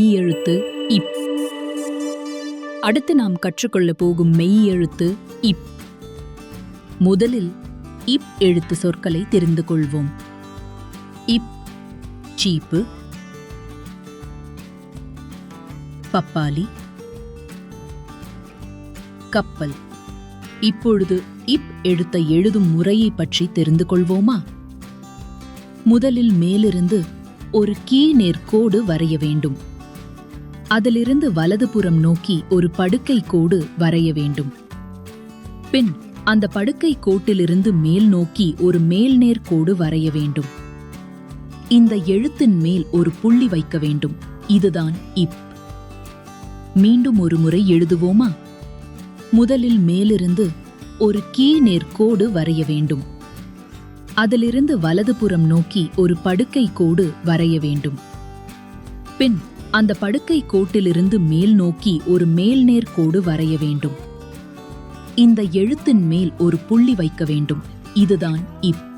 மெய்யெழுத்து இப். அடுத்து நாம் கற்றுக்கொள்ள போகும் மெய் எழுத்து இப். முதலில் இப் எழுத்து சொற்களை தெரிந்து கொள்வோம். இப் சீப்பு. பப்பாளி. கப்பல். இப்பொழுது இப் எழுத்தை எழுதும் முறையை பற்றி தெரிந்து கொள்வோமா? முதலில் மேலிருந்து ஒரு கீ நேர்கோடு வரைய வேண்டும். அதிலிருந்து வலதுபுறம் நோக்கி ஒரு படுக்கை கோடு வரைய வேண்டும். பின் அந்த படுக்கை கோட்டிலிருந்து மேல் நோக்கி ஒரு மேல்நேர் கோடு வரைய வேண்டும். இந்த எழுத்தின் மேல் ஒரு புள்ளி வைக்க வேண்டும். இதுதான் இப். மீண்டும் ஒரு முறை எழுதுவோமா? முதலில் மேலிருந்து ஒரு கீழ்நேர் கோடு வரைய வேண்டும். அதிலிருந்து வலதுபுறம் நோக்கி ஒரு படுக்கை கோடு வரைய வேண்டும். பின் அந்த படுக்கை கோட்டிலிருந்து மேல் நோக்கி ஒரு மேல்நேர் கோடு வரைய வேண்டும். இந்த எழுத்தின் மேல் ஒரு புள்ளி வைக்க வேண்டும். இதுதான் இப்